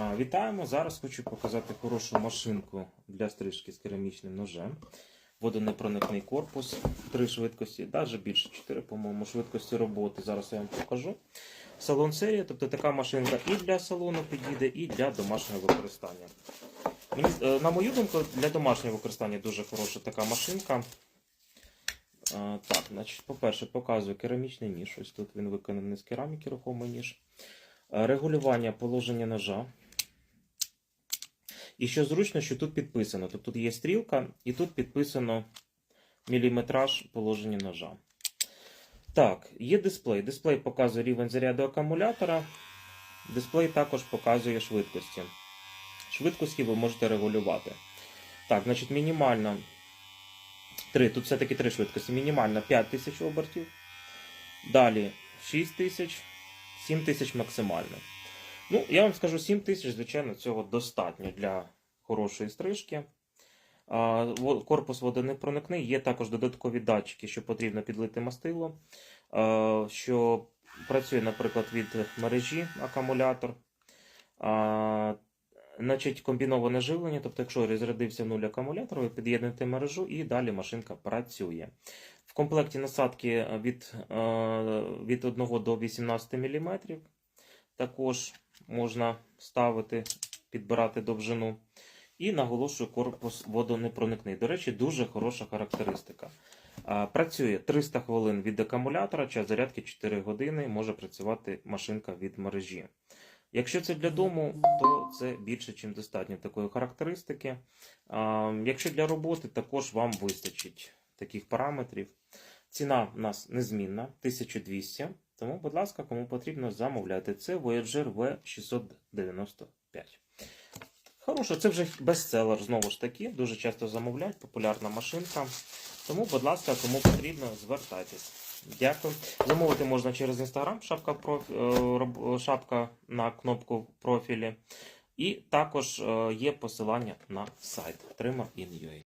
Вітаємо! Зараз хочу показати хорошу машинку для стрижки з керамічним ножем. Водонепроникний корпус, три швидкості, навіть більше 4, по-моєму, швидкості роботи. Зараз я вам покажу. Салон серія, тобто така машинка і для салону підійде, і для домашнього використання. Е, на мою думку, для домашнього використання дуже хороша така машинка. Так, значить, по-перше, показую керамічний ніж. Ось тут він виконаний з кераміки, рухомий ніж. Е, Регулювання положення ножа. І що зручно, що тут підписано. Тобто тут є стрілка, і тут підписано міліметраж положення ножа. Так, є дисплей. Дисплей показує рівень заряду акумулятора. Дисплей також показує швидкості. Швидкості ви можете регулювати. Так, значить, мінімально 3, тут все-таки 3 швидкості. Мінімально 5000 обертів. Далі 6000, 7000 максимально. Ну, я вам скажу, 7 тисяч, звичайно, цього достатньо для хорошої стрижки. А, во- Корпус водонепроникний, є також додаткові датчики, що потрібно підлити мастило, що працює, наприклад, від мережі акумулятор. Значить, комбіноване живлення, тобто, якщо розрядився нуль акумулятор, ви під'єднуєте мережу і далі машинка працює. В комплекті насадки від, від 1 до 18 мм. Також можна ставити, підбирати довжину. І наголошую, корпус водонепроникний. До речі, дуже хороша характеристика. Працює 300 хвилин від акумулятора, час зарядки 4 години, може працювати машинка від мережі. Якщо це для дому, то це більше, ніж достатньо такої характеристики. Якщо для роботи, також вам вистачить таких параметрів. Ціна у нас незмінна 1200. Тому, будь ласка, кому потрібно, замовляйте. Це Voyager V695. Хороше, це вже бестселер, знову ж таки. Дуже часто замовляють, популярна машинка. Тому, будь ласка, кому потрібно, звертайтесь. Дякую. Замовити можна через Instagram, шапка, профі... е, шапка на кнопку профілі. І також е, є посилання на сайт Trimmer.in.ua.